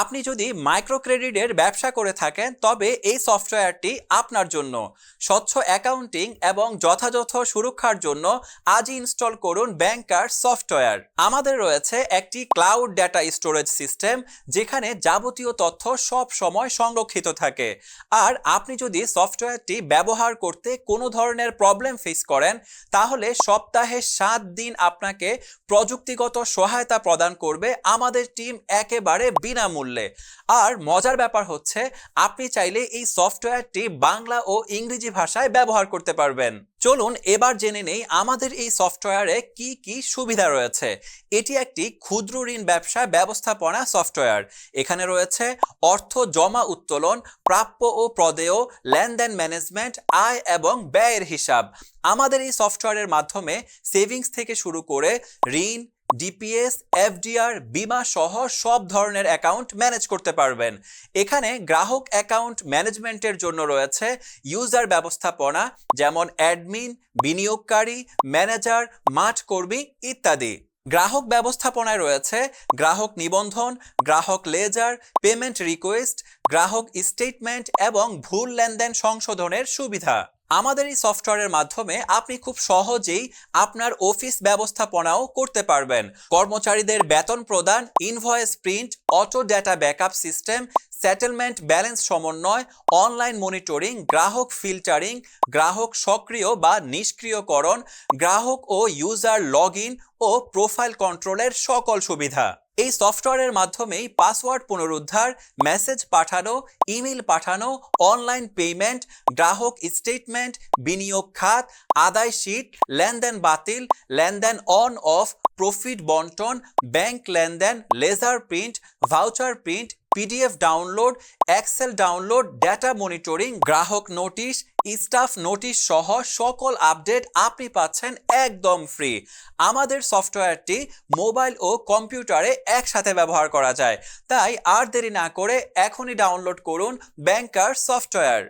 আপনি যদি মাইক্রো ক্রেডিটের ব্যবসা করে থাকেন, তবে এই সফটওয়্যারটি আপনার জন্য। স্বচ্ছ অ্যাকাউন্টিং এবং যথাযথ সুরক্ষার জন্য আজই ইনস্টল করুন ব্যাংকার সফটওয়্যার। আমাদের রয়েছে একটি ক্লাউড ডেটা স্টোরেজ সিস্টেম, যেখানে যাবতীয় তথ্য সব সময় সংরক্ষিত থাকে। আর আপনি যদি সফটওয়্যারটি ব্যবহার করতে কোনো ধরনের প্রবলেম ফেস করেন, তাহলে সপ্তাহে সাত দিন আপনাকে প্রযুক্তিগত সহায়তা প্রদান করবে আমাদের টিম একেবারে বিনামূল্যে। আর মজার ব্যাপার হচ্ছে, আপনি চাইলে এই সফটওয়্যারটি বাংলা ও ইংরেজি ভাষায় ব্যবহার করতে পারবেন। চলুন এবার জেনে নেই আমাদের এই সফটওয়্যারে কি কি সুবিধা রয়েছে। এটি একটি ক্ষুদ্র ঋণ ব্যবসা ব্যবস্থাপনা সফটওয়্যার। এখানে রয়েছে অর্থ জমা উত্তোলন, প্রাপ্য ও প্রদেয়, লেনদেন ম্যানেজমেন্ট, আয় এবং ব্যয়ের হিসাব। আমাদের এই সফটওয়্যারের মাধ্যমে সেভিংস থেকে শুরু করে ঋণ ডিপিএস এফডিআর বিমা সহ সব ধরনের অ্যাকাউন্ট ম্যানেজ করতে পারবেন। এখানে গ্রাহক অ্যাকাউন্ট ম্যানেজমেন্টের জন্য রয়েছে ইউজার ব্যবস্থাপনা, যেমন অ্যাডমিন, বিনিয়োগকারী, ম্যানেজার, মাঠ কর্মী ইত্যাদি। গ্রাহক ব্যবস্থাপনায় রয়েছে গ্রাহক নিবন্ধন, গ্রাহক লেজার, পেমেন্ট রিকোয়েস্ট, গ্রাহক স্টেটমেন্ট এবং ভুল লেনদেন সংশোধনের সুবিধা। আমাদের এই সফটওয়্যারের মাধ্যমে আপনি খুব সহজেই আপনার অফিস ব্যবস্থাপনাও করতে পারবেন। কর্মচারীদের বেতন প্রদান invoice print auto data backup system settlement balance সমন্বয় অনলাইন মনিটরিং গ্রাহক ফিল্টারিং গ্রাহক সক্রিয় বা নিষ্ক্রিয়করণ, গ্রাহক ও ইউজার লগ ও প্রোফাইল কন্ট্রোলের সকল সুবিধা। এই সফটওয়্যারের মাধ্যমেই পাসওয়ার্ড পুনরুদ্ধার, মেসেজ পাঠানো ইমেল পাঠানো, অনলাইন পেমেন্ট, গ্রাহক স্টেটমেন্ট, বিনিয়োগ খাত, আদায় শীট, লেনদেন বাতিল, লেনদেন অন অফ প্রফিট বন্টন, ব্যাংক লেনদেন, ledger print, voucher print PDF download Excel download data monitoring গ্রাহক নোটিশ স্টাফ নোটিশ সহ সকল আপডেট আপনি পাচ্ছেন একদম ফ্রি আমাদের সফটওয়্যারটি মোবাইল ও কম্পিউটারে একসাথে ব্যবহার করা যায়। তাই আর দেরি না করে এখনই ডাউনলোড করুন ব্যাংকার সফটওয়্যার